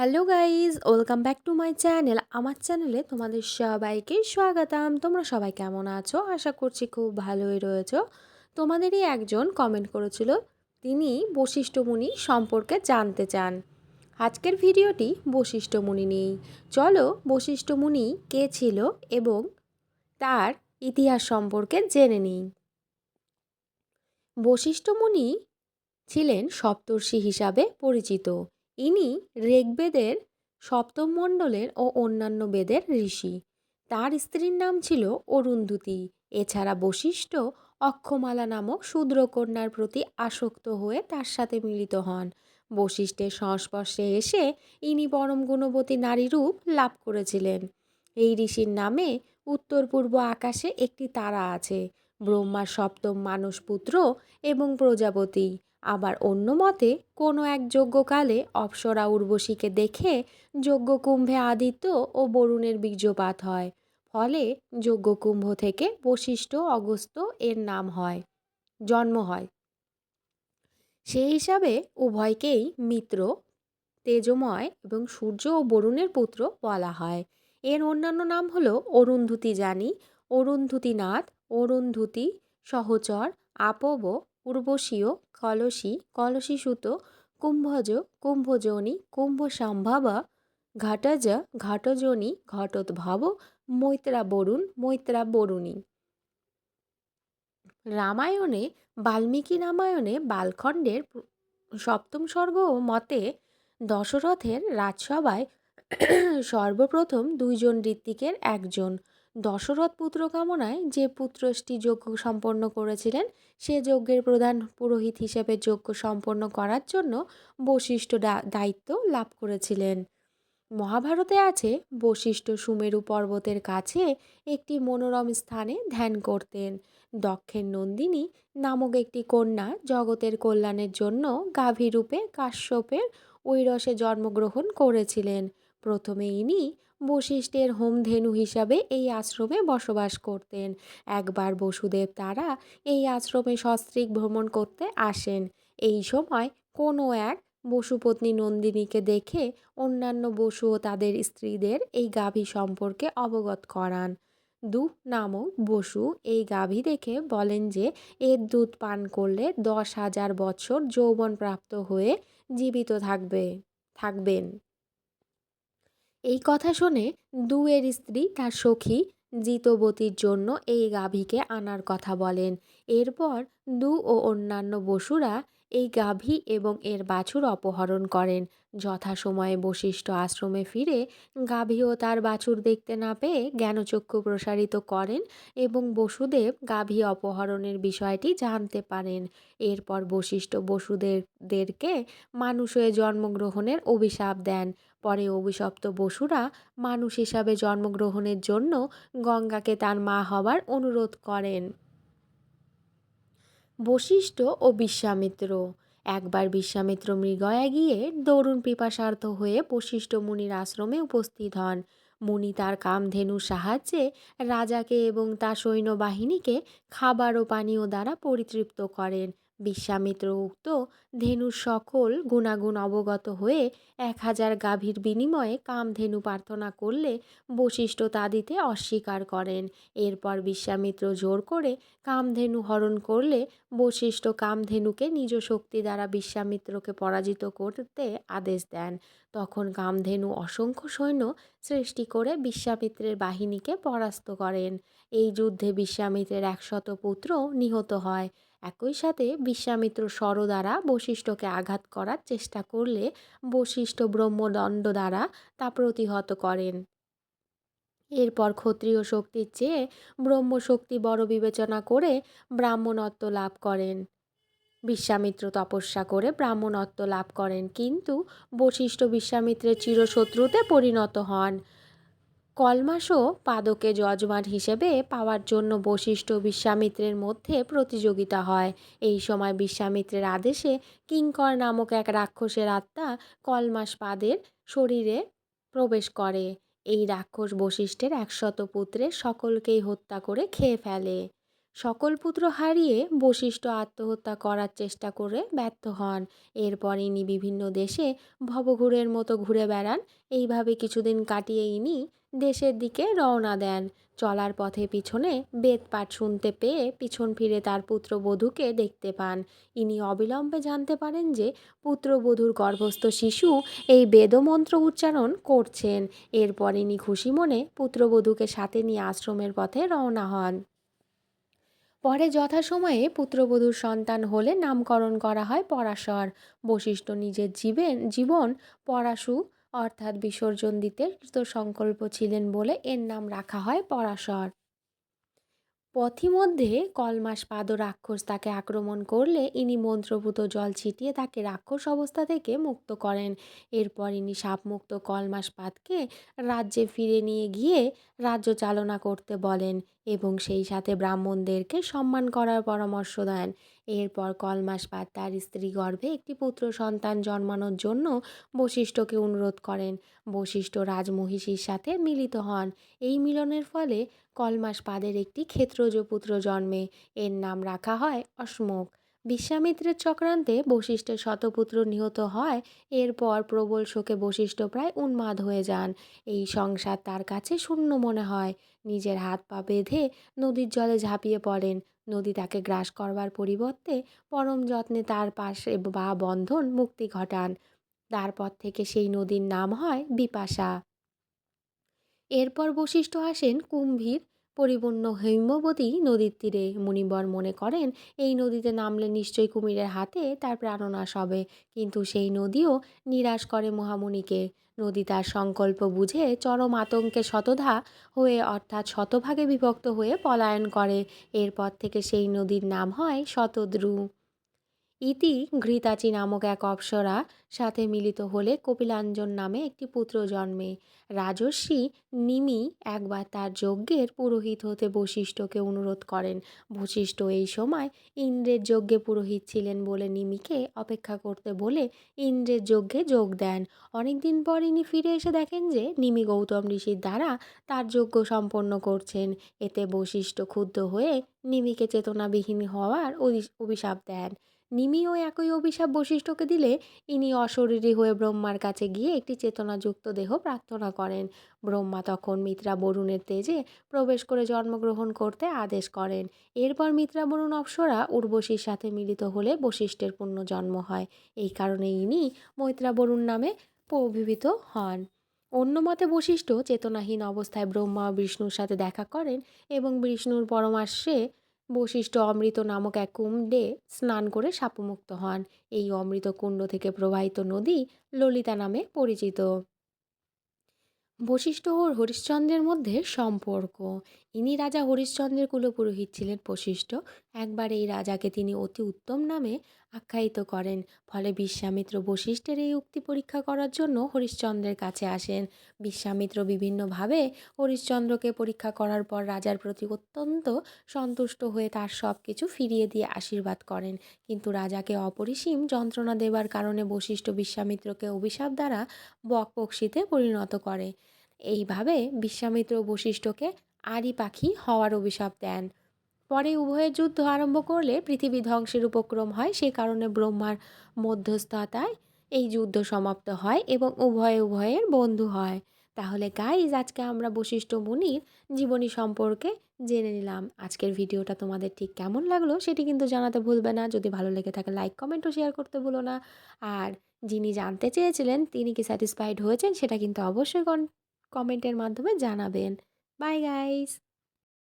Hello guys welcome back to my channel. আমার চ্যানেলে তোমাদের সবাইকে স্বাগতম। তোমরা সবাই কেমন আছো? আশা করছি খুব ভালোই রয়েছো। তোমাদেরই একজন কমেন্ট করেছিল, তিনি বশিষ্ঠ মুনি সম্পর্কে জানতে চান। আজকের ভিডিওটি বশিষ্ঠ মুনি নিয়েই। চলো বশিষ্ঠ মুনি কে ছিল এবং তার ইতিহাস সম্পর্কে জেনে নিই। বশিষ্ঠ মুনি ছিলেন সপ্তর্ষি হিসাবে পরিচিত। ইনি ঋগ্বেদের সপ্তম মণ্ডলের ও অন্যান্য বেদের ঋষি। তার স্ত্রীর নাম ছিল অরুন্ধতী। এছাড়া বশিষ্ঠ অক্ষমালা নামক শূদ্রকন্যার প্রতি আসক্ত হয়ে তার সাথে মিলিত হন। বশিষ্ঠের সংস্পর্শে এসে ইনি পরম গুণবতী নারী রূপ লাভ করেছিলেন। এই ঋষির নামে উত্তর পূর্ব আকাশে একটি তারা আছে। ব্রহ্মার সপ্তম মানসপুত্র এবং প্রজাপতি। আবার অন্য মতে, কোনো এক যজ্ঞকালে অপ্সরা উর্বশীকে দেখে যজ্ঞকুম্ভে আদিত্য ও বরুণের বীর্যপাত হয়, ফলে যজ্ঞকুম্ভ থেকে বশিষ্ঠ অগস্ত এর নাম হয়, জন্ম হয়। সেই হিসাবে উভয়কেই মিত্র, তেজময় এবং সূর্য ও বরুণের পুত্র বলা হয়। এর অন্যান্য নাম হল অরুন্ধুতি জানি অরুন্ধতীনাথ, অরুন্ধুতি, সহচর, আপব, উর্বশীয় কলসী সুতো, কুম্ভজ, কুম্ভজনী কুম্ভ কুম্ভসম্ভবা, ঘটজ, ঘটজনী, ঘটোদ্ভব মৈত্রা বরুণ মৈত্রা বরুণী রামায়ণে, বাল্মীকি রামায়ণে বালখণ্ডের সপ্তম স্বর্গ মতে দশরথের রাজসভায় সর্বপ্রথম দুইজন ঋত্বিকের একজন দশরথ পুত্র কামনায় যে পুত্রষ্টি যজ্ঞ সম্পন্ন করেছিলেন, সে যজ্ঞের প্রধান পুরোহিত হিসেবে যজ্ঞ সম্পন্ন করার জন্য বশিষ্ঠ দায়িত্ব লাভ করেছিলেন। মহাভারতে আছে, বশিষ্ঠ সুমেরু পর্বতের কাছে একটি মনোরম স্থানে ধ্যান করতেন। দক্ষের নন্দিনী নামক একটি কন্যা জগতের কল্যাণের জন্য গাভীরূপে কাশ্যপের ঐরসে জন্মগ্রহণ করেছিলেন। প্রথমে ইনি বশিষ্ঠের হোমধেনু হিসাবে এই আশ্রমে বসবাস করতেন। একবার বসুদেব তারা এই আশ্রমে সস্ত্রীক ভ্রমণ করতে আসেন। এই সময় কোনো এক বসুপত্নী নন্দিনীকে দেখে অন্যান্য বসু ও তাদের স্ত্রীদের এই গাভী সম্পর্কে অবগত করান। দু নামক বসু এই গাভী দেখে বলেন যে, এর দুধ পান করলে দশ হাজার বছর যৌবন প্রাপ্ত হয়ে জীবিত থাকবে, থাকবেন। এই কথা শুনে দুয়ের স্ত্রী তার সখী জিতবতীর জন্য এই গাভীকে আনার কথা বলেন। এরপর দু ও অন্যান্য বসুরা এই গাভী এবং এর বাছুর অপহরণ করেন। যথাসময়ে বশিষ্ঠ আশ্রমে ফিরে গাভী ও তার বাছুর দেখতে না পেয়ে জ্ঞানচক্ষু প্রসারিত করেন এবং বসুদেব গাভী অপহরণের বিষয়টি জানতে পারেন। এরপর বশিষ্ঠ বসুদেবদেরকে মানুষ হয়ে জন্মগ্রহণের অভিশাপ দেন। পরে অভিশপ্ত বসুরা মানুষ হিসাবে জন্মগ্রহণের জন্য গঙ্গাকে তার মা হবার অনুরোধ করেন। বশিষ্ঠ ও বিশ্বামিত্র। একবার বিশ্বামিত্র মৃগয়া গিয়ে দরুণ পিপাসার্থ হয়ে বশিষ্ঠ মুনির আশ্রমে উপস্থিত হন। মুনি তার কামধেনুর সাহায্যে রাজাকে এবং তার সৈন্যবাহিনীকে খাবার ও পানীয় দ্বারা পরিতৃপ্ত করেন। বিশ্বামিত্র উক্ত ধেনুর সকল গুণাগুণ অবগত হয়ে এক হাজার গাভীর বিনিময়ে কামধেনু প্রার্থনা করলে বশিষ্ঠ তা দিতে অস্বীকার করেন। এরপর বিশ্বামিত্র জোর করে কামধেনু হরণ করলে বশিষ্ঠ কামধেনুকে নিজ শক্তি দ্বারা বিশ্বামিত্রকে পরাজিত করতে আদেশ দেন। তখন কামধেনু অসংখ্য সৈন্য সৃষ্টি করে বিশ্বামিত্রের বাহিনীকে পরাস্ত করেন। এই যুদ্ধে বিশ্বামিত্রের একশত পুত্র নিহত হয়। একই সাথে বিশ্বামিত্র স্বর দ্বারা বশিষ্ঠকে আঘাত করার চেষ্টা করলে বশিষ্ঠ ব্রহ্মদণ্ড দ্বারা তা প্রতিহত করেন। এরপর ক্ষত্রিয় শক্তির চেয়ে ব্রহ্মশক্তি বড় বিবেচনা করে ব্রাহ্মণত্ব লাভ করেন। বিশ্বামিত্র তপস্যা করে ব্রাহ্মণত্ব লাভ করেন, কিন্তু বশিষ্ঠ বিশ্বামিত্রের চিরশত্রুতে পরিণত হন। কলমাসও পাদকে যজমান হিসেবে পাওয়ার জন্য বশিষ্ঠ বিশ্বামিত্রের মধ্যে প্রতিযোগিতা হয়। এই সময় বিশ্বামিত্রের আদেশে কিঙ্কর নামক এক রাক্ষসের আত্মা কলমাস পাদের শরীরে প্রবেশ করে। এই রাক্ষস বশিষ্ঠের একশত পুত্রের সকলকেই হত্যা করে খেয়ে ফেলে। সকল পুত্র হারিয়ে বশিষ্ঠ আত্মহত্যা করার চেষ্টা করে ব্যর্থ হন। এরপর ইনি বিভিন্ন দেশে ভবঘুরের মতো ঘুরে বেড়ান। এইভাবে কিছুদিন কাটিয়ে ইনি দেশের দিকে রওনা দেন। চলার পথে পিছনে বেদপাঠ শুনতে পেয়ে পিছন ফিরে তার পুত্রবধূকে দেখতে পান। ইনি অবিলম্বে জানতে পারেন যে পুত্রবধূর গর্ভস্থ শিশু এই বেদমন্ত্র উচ্চারণ করছেন। এরপর ইনি খুশি মনে পুত্রবধূকে সাথে নিয়ে আশ্রমের পথে রওনা হন। পরে যথাসময়ে পুত্রবধূর সন্তান হলে নামকরণ করা হয় পরাশর। বশিষ্ঠ নিজের জীবেন, জীবন পরাশু অর্থাৎ বিসর্জন দিতে সংকল্প ছিলেন বলে এর নাম রাখা হয় পরাশর। পথিমধ্যে কলমাস পাদ রাক্ষস তাকে আক্রমণ করলে ইনি মন্ত্রভূত জল ছিটিয়ে তাকে রাক্ষস অবস্থা থেকে মুক্ত করেন। এরপর ইনি সাপমুক্ত কলমাস পাদকে রাজ্যে ফিরে নিয়ে গিয়ে রাজ্য চালনা করতে বলেন। এবং সেই সাথে ব্রাহ্মণদেরকে সম্মান করার পরামর্শ দেন। এরপর কলমাস পাদ তার স্ত্রী গর্ভে একটি পুত্র সন্তান জন্মানোর জন্য বশিষ্ঠকে অনুরোধ করেন। বশিষ্ঠ রাজমহিষীর সাথে মিলিত হন। এই মিলনের ফলে কলমাস পাদের একটি ক্ষেত্রজ পুত্র জন্মে। এর নাম রাখা হয় অশ্মক বিশ্বামিত্রের চক্রান্তে বশিষ্ঠের শতপুত্র নিহত হয়। এরপর প্রবল শোকে বশিষ্ঠ প্রায় উন্মাদ হয়ে যান। এই সংসার তার কাছে শূন্য মনে হয়। নিজের হাত পা বেঁধে নদীর জলে ঝাঁপিয়ে পড়েন। নদী তাকে গ্রাস করবার পরিবর্তে পরম যত্নে তার পাশে বা বন্ধন মুক্তি ঘটান। তারপর থেকে সেই নদীর নাম হয় বিপাশা। এরপর বশিষ্ঠ আসেন কুম্ভীর পরিপূর্ণ হৈমবতী নদীর তীরে মুনিবর মনে করেন, এই নদীতে নামলে নিশ্চয়ই কুমিরের হাতে তার প্রাণনাশ হবে। কিন্তু সেই নদীও নিরাশ করে মহামুনিকে নদী তার সংকল্প বুঝে চরম আতঙ্কে শতধা হয়ে অর্থাৎ শতভাগে বিভক্ত হয়ে পলায়ন করে। এরপর থেকে সেই নদীর নাম হয় শতদ্রু। ইতি ঘৃতাচি নামক এক অপ্সরা সাথে মিলিত হলে কপিলাঞ্জন নামে একটি পুত্র জন্মে। রাজস্বী নিমি একবার তার যজ্ঞের পুরোহিত হতে বশিষ্ঠকে অনুরোধ করেন। বশিষ্ঠ এই সময় ইন্দ্রের যজ্ঞে পুরোহিত ছিলেন বলে নিমিকে অপেক্ষা করতে বলে ইন্দ্রের যজ্ঞে যোগ দেন। অনেকদিন পর ইনি ফিরে এসে দেখেন যে নিমি গৌতম ঋষির দ্বারা তার যজ্ঞ সম্পন্ন করছেন। এতে বশিষ্ঠ ক্ষুব্ধ হয়ে নিমিকে চেতনাবিহীন হওয়ার অভিশাপ দেন। নিমিও একই অভিশাপ বশিষ্ঠকে দিলে ইনি অশরীরী হয়ে ব্রহ্মার কাছে গিয়ে একটি চেতনাযুক্ত দেহ প্রার্থনা করেন। ব্রহ্মা তখন মিত্রা বরুণের তেজে প্রবেশ করে জন্মগ্রহণ করতে আদেশ করেন। এরপর মিত্রা বরুণ অপ্সরা উর্বশীর সাথে মিলিত হলে বশিষ্ঠের পূর্ণ জন্ম হয়। এই কারণে ইনি মৈত্রা বরুণ নামে প্রভিভূত হন। অন্য মতে বশিষ্ঠ চেতনাহীন অবস্থায় ব্রহ্মা বিষ্ণুর সাথে দেখা করেন এবং বিষ্ণুর পরমাশ্বে বশিষ্ঠ অমৃত নামক এক কুণ্ডে স্নান করে সাপমুক্ত হন। এই অমৃত কুণ্ড থেকে প্রবাহিত নদী ললিতা নামে পরিচিত। বশিষ্ঠ ও হরিশ্চন্দ্রের মধ্যে সম্পর্ক। ইনি রাজা হরিশ্চন্দ্রের কুলপুরোহিত ছিলেন বশিষ্ঠ। একবার এই রাজাকে তিনি অতি উত্তম নামে আখ্যায়িত করেন। ফলে বিশ্বামিত্র বশিষ্ঠের এই উক্তি পরীক্ষা করার জন্য হরিশ্চন্দ্রের কাছে আসেন। বিশ্বামিত্র বিভিন্নভাবে হরিশ্চন্দ্রকে পরীক্ষা করার পর রাজার প্রতি অত্যন্ত সন্তুষ্ট হয়ে তার সব কিছু ফিরিয়ে দিয়ে আশীর্বাদ করেন। কিন্তু রাজাকে অপরিসীম যন্ত্রণা দেবার কারণে বশিষ্ঠ বিশ্বামিত্রকে অভিশাপ দ্বারা বকপক্ষিতে পরিণত করে। এইভাবে বিশ্বামিত্র বশিষ্ঠকে আরি পাখি হওয়ার অভিশাপ দেন। পরে উভয়ের যুদ্ধ আরম্ভ করলে পৃথিবী ধ্বংসের উপক্রম হয়, সে কারণে ব্রহ্মার মধ্যস্থতায় এই যুদ্ধ সমাপ্ত হয় এবং উভয়ে উভয়ের বন্ধু হয়। তাহলে গাইজ আজকে আমরা বশিষ্ঠ মুনির জীবনী সম্পর্কে জেনে নিলাম। আজকের ভিডিওটা তোমাদের ঠিক কেমন লাগল সেটি কিন্তু জানাতে ভুলবে না। যদি ভালো লেগে থাকে লাইক কমেন্ট ও শেয়ার করতে ভুলো না। আর যিনি জানতে চেয়েছিলেন, তিনি কি স্যাটিসফাইড হয়েছেন, সেটা কিন্তু অবশ্যই কমেন্টের মাধ্যমে জানাবেন। Bye guys